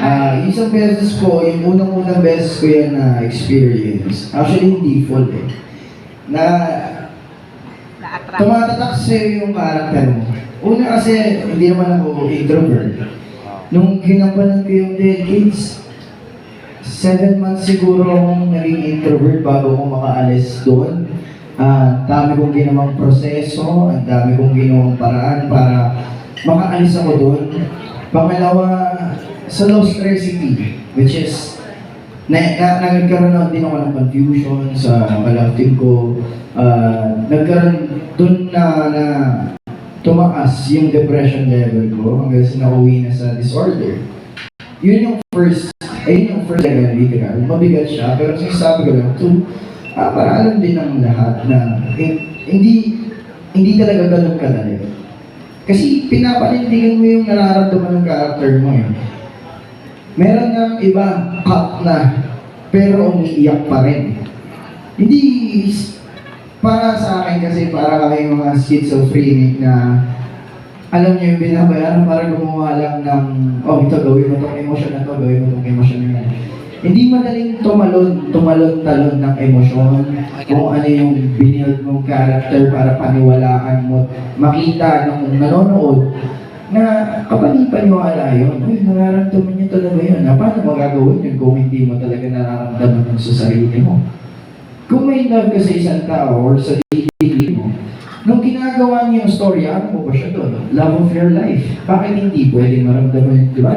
Ah, isang beses ko, yung unang-unang beses ko yan na experience. Actually, hindi full eh. Na Na-attract. tumatatak sa'yo yung karakter mo. Una kasi, hindi naman ako introvert. Nung ginampanan ko yung decades, seven months siguro akong naging introvert bago ako makaalis doon. Ah, dami kong ginawang proseso, ang dami kong ginawang paraan para makaalis ako doon. Pangalawa, sa lost recipe, which is na, na, nagkaroon na din ako ng confusion sa kalafting ko. Ah, nagkaroon doon na, na tumaas yung depression level ko hanggang sa nauwi na sa disorder. Yun yung first, ayun yung first level literal. Mabigat siya, pero sinasabi ko lang, to, ah, para alam din ng lahat na hin- hindi, hindi talaga ganun kadali. Kasi pinapanindigan mo yung nararamdaman ng character mo eh. Meron ng iba, cut na, pero umiiyak pa rin. Hindi, para sa akin kasi para kami mga schizophrenic na alam niyo yung binabayaran para gumawa lang ng, oh, ito gawin mo itong emosyon na to, gawin mo na yan. Hindi madaling tumalon, tumalon-talon ng emosyon kung ano yung binild mong character para paniwalaan mo, makita ng nanonood na kapani-paniwala yun. Uy, nararamdaman niya talaga yun. Na, paano mo gagawin yun kung hindi mo talaga nararamdaman yun sa sarili mo? Kung may love ka sa isang tao or sa sarili mo, nung ginagawa niya yung story, ano mo ba siya doon? Love of your life. Bakit hindi pwedeng maramdaman yun, di ba?